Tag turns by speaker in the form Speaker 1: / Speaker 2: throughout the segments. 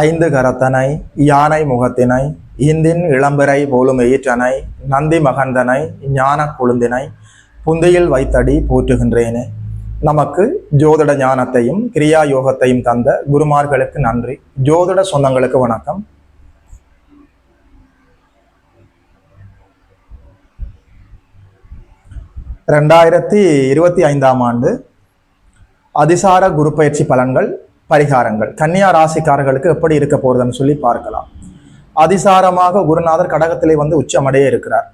Speaker 1: ஐந்து கரத்தனை யானை முகத்தினை இந்தின் இளம்பிறை போலும் எயிற்றனை நந்தி மகந்தனை ஞான கொழுந்தினை புந்தையில் வைத்தடி போற்றுகின்றேனே. நமக்கு ஜோதிட ஞானத்தையும் கிரியா யோகத்தையும் தந்த குருமார்களுக்கு நன்றி. ஜோதிட சொந்தங்களுக்கு வணக்கம். ரெண்டாயிரத்தி இருபத்தி ஐந்தாம் ஆண்டு அதிசார குரு பயிற்சி பலன்கள் பரிகாரங்கள். கன்னியா ராசிக்காரர்களுக்கு எப்படி இருக்க போகிறதுன்னு சொல்லி பார்க்கலாம். அதிசாரமாக குருநாதர் கடகத்திலே வந்து உச்சமடைய இருக்கிறார்.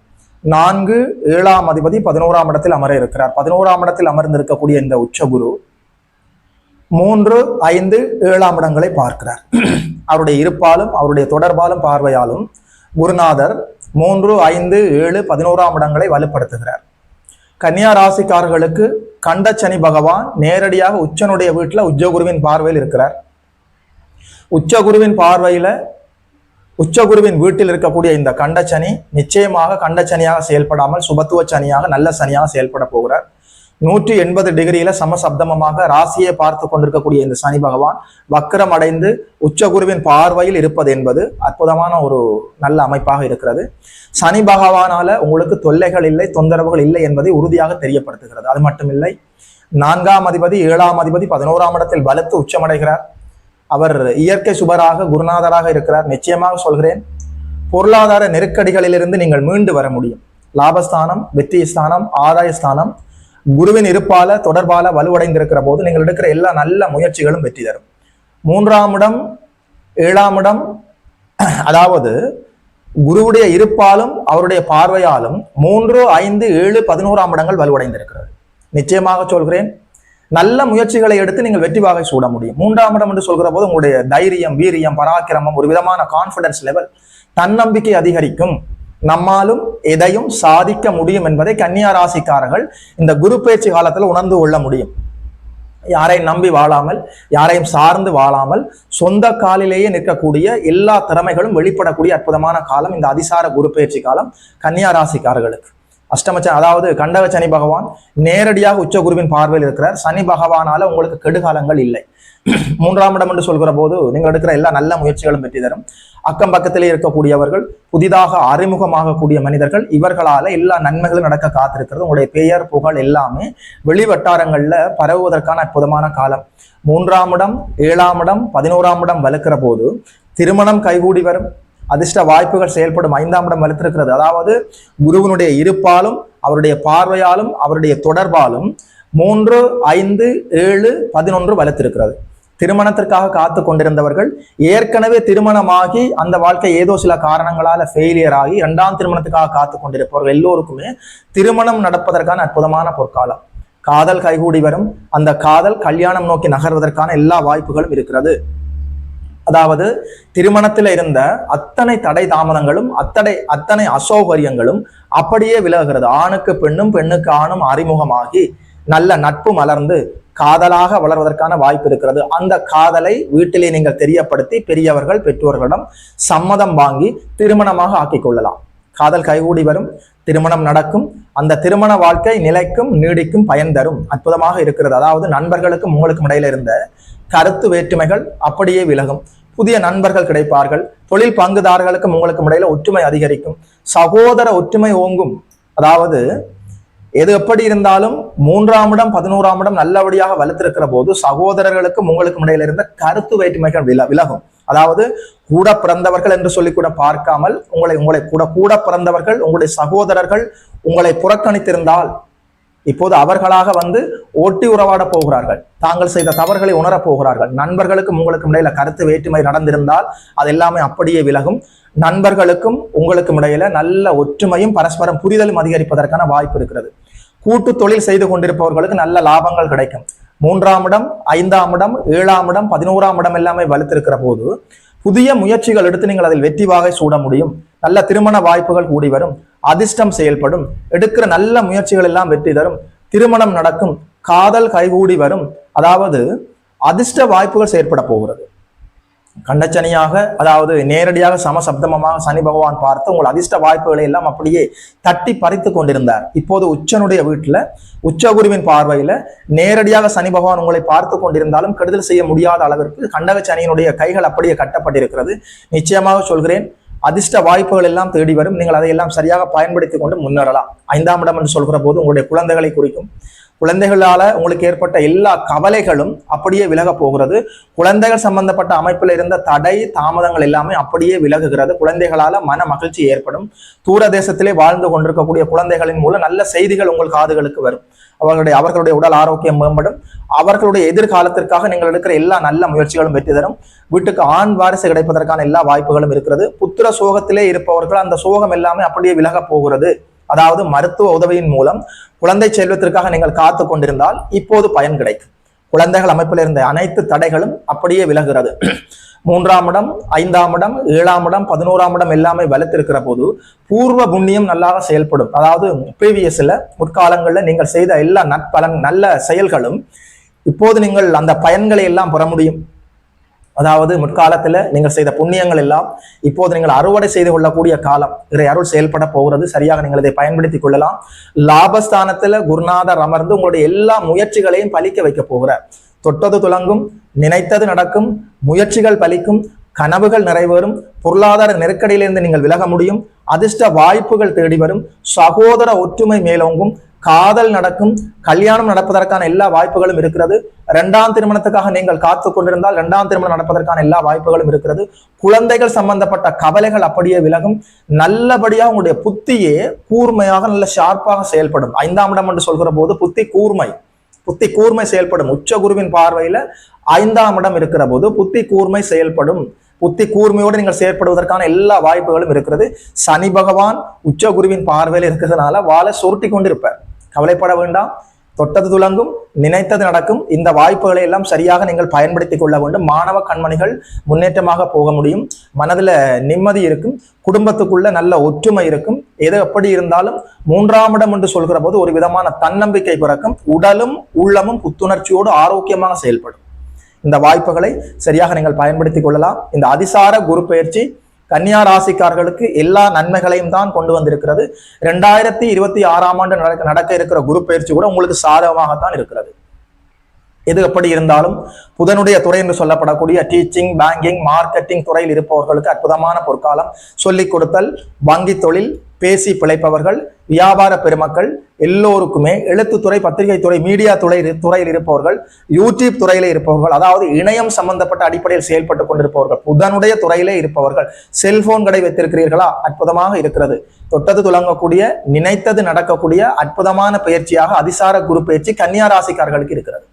Speaker 1: நான்கு ஏழாம் அதிபதி பதினோராம் இடத்தில் அமர இருக்கிறார். பதினோராம் இடத்தில் அமர்ந்திருக்கக்கூடிய இந்த உச்ச குரு மூன்று ஐந்து ஏழாம் இடங்களை பார்க்கிறார். அவருடைய இருப்பாலும் அவருடைய தொடர்பாலும் பார்வையாலும் குருநாதர் மூன்று ஐந்து ஏழு பதினோராம் இடங்களை வலுப்படுத்துகிறார். கன்னியா ராசிக்காரர்களுக்கு கண்டச்சனி பகவான் நேரடியாக உச்சனுடைய வீட்டில் உச்சகுருவின் பார்வையில் இருக்கிறார். உச்சகுருவின் பார்வையில் உச்சகுருவின் வீட்டில் இருக்கக்கூடிய இந்த கண்டச்சனி நிச்சயமாக கண்டச்சனியாக செயல்படாமல் சுபத்துவ சனியாக நல்ல சனியாக செயல்பட போகிறார். நூற்றி எண்பது டிகிரியில சமசப்தமமாக ராசியை பார்த்து கொண்டிருக்கக்கூடிய இந்த சனி பகவான் வக்கரம் அடைந்து உச்சகுருவின் பார்வையில் இருப்பது என்பது அற்புதமான ஒரு நல்ல அமைப்பாக இருக்கிறது. சனி பகவானால உங்களுக்கு தொல்லைகள் இல்லை தொந்தரவுகள் இல்லை என்பதை உறுதியாக தெரியப்படுத்துகிறது. அது மட்டுமில்லை நான்காம் அதிபதி ஏழாம் அதிபதி பதினோராம் இடத்தில் வலுத்து உச்சமடைகிறார். அவர் இயற்கை சுபராக குருநாதராக இருக்கிறார். நிச்சயமாக சொல்கிறேன் பொருளாதார நெருக்கடிகளிலிருந்து நீங்கள் மீண்டு வர முடியும். லாபஸ்தானம் வெற்றி ஸ்தானம் ஆதாய ஸ்தானம் குருவின் இருப்பால தொடர்பால வலுவடைந்திருக்கிற போது நீங்கள் எடுக்கிற எல்லா நல்ல முயற்சிகளும் வெற்றி தரும். மூன்றாம் இடம் ஏழாம் இடம் அதாவது குருவுடைய இருப்பாலும் அவருடைய பார்வையாலும் மூன்று ஐந்து ஏழு பதினோராம் இடங்கள் வலுவடைந்திருக்கிறது. நிச்சயமாக சொல்கிறேன் நல்ல முயற்சிகளை எடுத்து நீங்கள் வெற்றி வாகை சூட முடியும். மூன்றாம் இடம் என்று சொல்கிற போது உங்களுடைய தைரியம் வீரியம் பராக்கிரமம் ஒரு விதமான கான்பிடன்ஸ் லெவல் தன்னம்பிக்கை அதிகரிக்கும். நம்மாலும் எதையும் சாதிக்க முடியும் என்பதை கன்னியா ராசிக்காரர்கள் இந்த குரு பயிற்சி காலத்தில் உணர்ந்து கொள்ள முடியும். யாரையும் நம்பி வாழாமல் யாரையும் சார்ந்து வாழாமல் சொந்த காலிலேயே நிற்கக்கூடிய எல்லா திறமைகளும் வெளிப்படக்கூடிய அற்புதமான காலம் இந்த அதிசார குரு பயிற்சி காலம் கன்னியா ராசிக்காரர்களுக்கு அதாவது கண்டக சனி பகவான் நேரடியாக உச்ச குருவின் பார்வையில் இருக்கிறார். சனி பகவானால உங்களுக்கு கெடுகாலங்கள் இல்லை. மூன்றாம் இடம் என்று சொல்கிற போது நீங்கள் எடுக்கிற எல்லா நல்ல முயற்சிகளும் வெற்றி தரும். அக்கம் பக்கத்திலே இருக்கக்கூடியவர்கள் புதிதாக அறிமுகமாகக்கூடிய மனிதர்கள் இவர்களால எல்லா நன்மைகளும் நடக்க காத்திருக்கிறது. உங்களுடைய பெயர் புகழ் எல்லாமே வெளி வட்டாரங்கள்ல பரவுவதற்கான அற்புதமான காலம். மூன்றாம் இடம் ஏழாம் இடம் பதினோராம் இடம் வலுக்கிற போது திருமணம் கைகூடி வரும். அதிர்ஷ்ட வாய்ப்புகள் செயல்படும். ஐந்தாம் இடம் வலுத்திருக்கிறது அதாவது குருவனுடைய இருப்பாலும் அவருடைய பார்வையாலும் அவருடைய தொடர்பாலும் மூன்று ஐந்து ஏழு பதினொன்று வலுத்திருக்கிறது திருமணத்திற்காக காத்து கொண்டிருந்தவர்கள் ஏற்கனவே திருமணமாகி அந்த வாழ்க்கை ஏதோ சில காரணங்களால ஃபெயிலியர் ஆகி இரண்டாம் திருமணத்துக்காக காத்து கொண்டிருப்பவர்கள் எல்லோருக்குமே திருமணம் நடப்பதற்கான அற்புதமான பொற்காலம். காதல் கைகூடி வரும். அந்த காதல் கல்யாணம் நோக்கி நகர்வதற்கான எல்லா வாய்ப்புகளும் இருக்கிறது. அதாவது திருமணத்தில் இருந்த அத்தனை தடை தாமதங்களும் அத்தனை அத்தனை அசௌகரியங்களும் அப்படியே விலகுகிறது. ஆணுக்கு பெண்ணும் பெண்ணுக்கு ஆணும் அறிமுகமாகி நல்ல நட்பு மலர்ந்து காதலாக வளர்வதற்கான வாய்ப்பு இருக்கிறது. அந்த காதலை வீட்டிலே நீங்கள் தெரியப்படுத்தி பெரியவர்கள் பெற்றோர்களிடம் சம்மதம் வாங்கி திருமணமாக ஆக்கிக் கொள்ளலாம். காதல் கைகூடி வரும் திருமணம் நடக்கும். அந்த திருமண வாழ்க்கை நிலைக்கும் நீடிக்கும் பயன் தரும் அற்புதமாக இருக்கிறது. அதாவது நண்பர்களுக்கும் உங்களுக்கும் இடையில இருந்த கருத்து வேற்றுமைகள் அப்படியே விலகும். புதிய நண்பர்கள் கிடைப்பார்கள். தொழில் பங்குதாரர்களுக்கும் உங்களுக்கும் இடையில ஒற்றுமை அதிகரிக்கும். சகோதர ஒற்றுமை ஓங்கும். அதாவது எது எப்படி இருந்தாலும் மூன்றாம் இடம் பதினோராம் இடம் நல்லபடியாக வலுத்திருக்கிற போது சகோதரர்களுக்கும் உங்களுக்கும் இடையில இருந்த கருத்து வேற்றுமைகள் வில விலகும். அதாவது கூட பிறந்தவர்கள் என்று சொல்லி கூட பார்க்காமல் உங்களை உங்களை கூட கூட பிறந்தவர்கள் உங்களுடைய சகோதரர்கள் உங்களை புறக்கணித்திருந்தால் இப்போது அவர்களாக வந்து ஓட்டி உறவாட போகிறார்கள். தாங்கள் செய்த தவறுகளை உணரப் போகிறார்கள். நண்பர்களுக்கும் உங்களுக்கும் இடையில கருத்து வேற்றுமை நடந்திருந்தால் அது எல்லாமே அப்படியே விலகும். நண்பர்களுக்கும் உங்களுக்கும் இடையில நல்ல ஒற்றுமையும் பரஸ்பரம் புரிதலும் அதிகரிப்பதற்கான வாய்ப்பு இருக்கிறது. கூட்டு தொழில் செய்து கொண்டிருப்பவர்களுக்கு நல்ல லாபங்கள் கிடைக்கும். மூன்றாம் இடம் ஐந்தாம் இடம் ஏழாம் இடம் பதினோராம் இடம் எல்லாமே வலுத்திருக்கிற போது புதிய முயற்சிகள் எடுத்து நீங்கள் அதில் வெற்றி வாகை சூட முடியும். நல்ல திருமண வாய்ப்புகள் கூடி வரும். அதிர்ஷ்டம் செயல்படும். எடுக்கிற நல்ல முயற்சிகள் எல்லாம் வெற்றி தரும். திருமணம் நடக்கும். காதல் கைகூடி வரும். அதாவது அதிர்ஷ்ட வாய்ப்புகள் செயற்பட போகிறது. கண்டச்சனியாக அதாவது நேரடியாக சமசப்தமமாக சனி பகவான் பார்த்து உங்கள் அதிர்ஷ்ட வாய்ப்புகளை எல்லாம் அப்படியே தட்டி பறித்து கொண்டிருந்தார். இப்போது உச்சனுடைய வீட்டில் உச்சகுருவின் பார்வையில நேரடியாக சனி பகவான் உங்களை பார்த்து கொண்டிருந்தாலும் கெடுதல் செய்ய முடியாத அளவிற்கு கண்டக சனியினுடைய கைகள் அப்படியே கட்டப்பட்டிருக்கிறது. நிச்சயமாக சொல்கிறேன் அதிர்ஷ்ட வாய்ப்புகள் எல்லாம் தேடி வரும். நீங்கள் அதையெல்லாம் சரியாக பயன்படுத்தி கொண்டு முன்னேறலாம். ஐந்தாம் இடம் என்று சொல்கிற போது உங்களுடைய குழந்தைகளை குறிக்கும். குழந்தைகளால் உங்களுக்கு ஏற்பட்ட எல்லா கவலைகளும் அப்படியே விலக போகிறது. குழந்தைகள் சம்பந்தப்பட்ட அமைப்பில் இருந்த தடை தாமதங்கள் எல்லாமே அப்படியே விலகுகிறது. குழந்தைகளால் மன மகிழ்ச்சி ஏற்படும். தூர தேசத்திலே வாழ்ந்து கொண்டிருக்கக்கூடிய குழந்தைகளின் மூலம் நல்ல செய்திகள் உங்கள் காதுகளுக்கு வரும். அவர்களுடைய அவர்களுடைய உடல் ஆரோக்கியம் மேம்படும். அவர்களுடைய எதிர்காலத்திற்காக நீங்கள் எடுக்கிற எல்லா நல்ல முயற்சிகளும் வெற்றி தரும். வீட்டுக்கு ஆண் வாரிசு கிடைப்பதற்கான எல்லா வாய்ப்புகளும் இருக்கிறது. புத்திர சோகத்திலே இருப்பவர்கள் அந்த சோகம் எல்லாமே அப்படியே விலக போகிறது. அதாவது மருத்துவ உதவியின் மூலம் குழந்தை செல்வத்திற்காக நீங்கள் காத்து கொண்டிருந்தால் இப்போது பயன் கிடைக்கும். குழந்தைகள் அமைப்பில் இருந்த அனைத்து தடைகளும் அப்படியே விலகிறது மூன்றாம் இடம் ஐந்தாம் இடம் ஏழாம் இடம் பதினோராம் இடம் எல்லாமே வலுத்திருக்கிற போது பூர்வ புண்ணியம் நல்லாக செயல்படும். அதாவது ப்ரீவியஸ்ல முற்காலங்களில் நீங்கள் செய்த எல்லா நற்பலன் நல்ல செயல்களும் இப்போது நீங்கள் அந்த பயன்களை எல்லாம் பெற முடியும். அதாவது முற்காலத்தில் நீங்கள் செய்த புண்ணியங்கள் எல்லாம் இப்போது நீங்கள் அறுவடை செய்து கொள்ளக்கூடிய காலம். இறை அருள் செயல்பட போகிறது. சரியாக நீங்கள் இதை பயன்படுத்திக் கொள்ளலாம். லாபஸ்தானத்தில் குருநாதர் அமர்ந்து உங்களுடைய எல்லா முயற்சிகளையும் பலிக்க வைக்க போகிறார். தொட்டது துலங்கும் நினைத்தது நடக்கும் முயற்சிகள் பலிக்கும் கனவுகள் நிறைவேறும் பொருளாதார நெருக்கடியிலிருந்து நீங்கள் விலக முடியும் அதிர்ஷ்ட வாய்ப்புகள் தேடி வரும் சகோதர ஒற்றுமை மேலோங்கும் காதல் நடக்கும் கல்யாணம் நடப்பதற்கான எல்லா வாய்ப்புகளும் இருக்கிறது. இரண்டாம் திருமணத்துக்காக நீங்கள் காத்து கொண்டிருந்தால் இரண்டாம் திருமணம் நடப்பதற்கான எல்லா வாய்ப்புகளும் இருக்கிறது. குழந்தைகள் சம்பந்தப்பட்ட கவலைகள் அப்படியே விலகும். நல்லபடியாக உங்களுடைய புத்தியே கூர்மையாக நல்ல ஷார்ப்பாக செயல்படும். ஐந்தாம் இடம் என்று சொல்கிற போது புத்தி கூர்மை. புத்தி கூர்மை செயல்படும் உச்ச குருவின் பார்வையில ஐந்தாம் இடம் இருக்கிற போது புத்தி கூர்மை செயல்படும். புத்தி கூர்மையோடு நீங்கள் செயற்படுவதற்கான எல்லா வாய்ப்புகளும் இருக்கிறது. சனி பகவான் உச்ச குருவின் பார்வையில் இருக்கிறதுனால வாழை சுருட்டி கொண்டிருப்பார். கவலைப்பட வேண்டாம். தொட்டது துலங்கும் நினைத்தது நடக்கும். இந்த வாய்ப்புகளை எல்லாம் சரியாக நீங்கள் பயன்படுத்திக் கொள்ள வேண்டும். மாணவ கண்மணிகள் முன்னேற்றமாக போக முடியும். மனதில் நிம்மதி இருக்கும். குடும்பத்துக்குள்ள நல்ல ஒற்றுமை இருக்கும். எது எப்படி இருந்தாலும் மூன்றாம் இடம் என்று சொல்கிற போது ஒரு விதமான தன்னம்பிக்கை பிறக்கும் உடலும் உள்ளமும் புத்துணர்ச்சியோடு ஆரோக்கியமாக செயல்படும். இந்த வாய்ப்புகளை சரியாக நீங்கள் பயன்படுத்திக் கொள்ளலாம். இந்த அதிசார குரு பயிற்சி கன்னியா ராசிக்காரர்களுக்கு எல்லா நன்மைகளையும் தான் கொண்டு வந்திருக்கிறது. ரெண்டாயிரத்தி இருபத்தி ஆறாம் ஆண்டு நடக்க நடக்க இருக்கிற குரு பயிற்சி கூட உங்களுக்கு சாதகமாகத்தான் இருக்கிறது. எது எப்படி இருந்தாலும் புதனுடைய துறை என்று சொல்லப்படக்கூடிய டீச்சிங் பேங்கிங் மார்க்கெட்டிங் துறையில் இருப்பவர்களுக்கு அற்புதமான பொற்காலம். சொல்லிக் கொடுத்தல் வங்கி தொழில் பேசி பிழைப்பவர்கள் வியாபார பெருமக்கள் எல்லோருக்குமே எழுத்துத்துறை பத்திரிகை துறை மீடியா துறை துறையில் இருப்பவர்கள் யூடியூப் துறையில இருப்பவர்கள் அதாவது இணையம் சம்பந்தப்பட்ட அடிப்படையில் செயல்பட்டு கொண்டிருப்பவர்கள் புதனுடைய துறையிலே இருப்பவர்கள் செல்போன் கடை வைத்திருக்கிறீர்களா? அற்புதமாக இருக்கிறது. தொட்டது துலங்கக்கூடிய நினைத்தது நடக்கக்கூடிய அற்புதமான பயிற்சியாக அதிசார குரு பயிற்சி கன்னியா ராசிக்காரர்களுக்கு இருக்கிறது.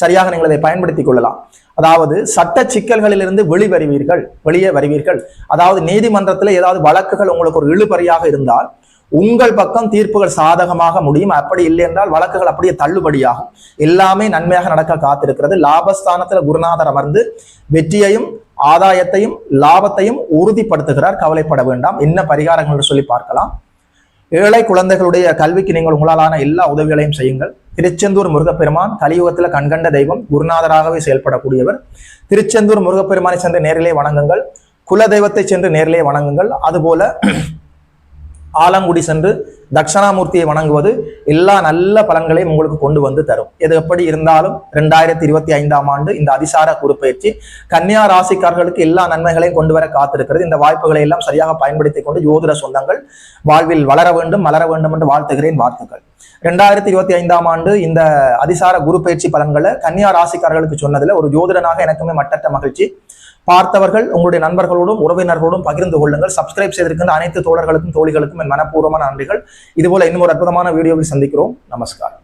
Speaker 1: சரியாக நீங்கள் அதை பயன்படுத்திக் கொள்ளலாம். அதாவது சட்ட சிக்கல்களிலிருந்து வெளிவருவீர்கள் வெளியே வருவீர்கள். அதாவது நீதிமன்றத்தில் ஏதாவது வழக்குகள் உங்களுக்கு ஒரு இழுபறியாக இருந்தால் உங்கள் பக்கம் தீர்ப்புகள் சாதகமாக முடியும். அப்படி இல்லை என்றால் வழக்குகள் அப்படியே தள்ளுபடியாகும். எல்லாமே நன்மையாக நடக்க காத்திருக்கிறது. லாபஸ்தானத்துல குருநாதர் அமர்ந்து வெற்றியையும் ஆதாயத்தையும் லாபத்தையும் உறுதிப்படுத்துகிறார். கவலைப்பட வேண்டாம். என்ன பரிகாரங்கள் என்று சொல்லி பார்க்கலாம். ஏழை குழந்தைகளுடைய கல்விக்கு நீங்கள் உங்களாலான எல்லா உதவிகளையும் செய்யுங்கள். திருச்செந்தூர் முருகப்பெருமான் கலியுகத்தில் கண்கண்ட தெய்வம் குருநாதராகவே செயல்படக்கூடியவர். திருச்செந்தூர் முருகப்பெருமானை சென்று நேரிலே வணங்குங்கள். குல தெய்வத்தை சென்று நேரிலே வணங்குங்கள். அதுபோல ஆலங்குடி சென்று தட்சணாமூர்த்தியை வணங்குவது எல்லா நல்ல பலன்களையும் உங்களுக்கு கொண்டு வந்து தரும். எது எப்படி இருந்தாலும் ரெண்டாயிரத்தி இருபத்தி ஐந்தாம் ஆண்டு இந்த அதிசார குறுப்பயிற்சி கன்னியா ராசிக்காரர்களுக்கு எல்லா நன்மைகளையும் கொண்டு வர காத்திருக்கிறது. இந்த வாய்ப்புகளை எல்லாம் சரியாக பயன்படுத்திக் கொண்டு ஜோதிட சொந்தங்கள் வாழ்வில் வளர வேண்டும் மலர வேண்டும் என்று வாழ்த்துகிறேன் வாழ்த்துக்கள். ரெண்டாயிரத்தி இருபத்தி ஐந்தாம் ஆண்டு இந்த அதிசார குரு பயிற்சி பலன்களை கன்னியா ராசிக்காரர்களுக்கு சொன்னதுல ஒரு ஜோதிடனாக எனக்குமே மட்டற்ற மகிழ்ச்சி. பார்த்தவர்கள் உங்களுடைய நண்பர்களோடும் உறவினர்களோடும் பகிர்ந்து கொள்ளுங்கள். சப்ஸ்கிரைப் செய்திருக்கின்ற அனைத்து தோழர்களுக்கும் தோழிகளுக்கும் என் மனப்பூர்வமான நன்றிகள். இதுபோல இன்னும் ஒரு அற்புதமான வீடியோவில் சந்திக்கிறோம். நமஸ்காரம்.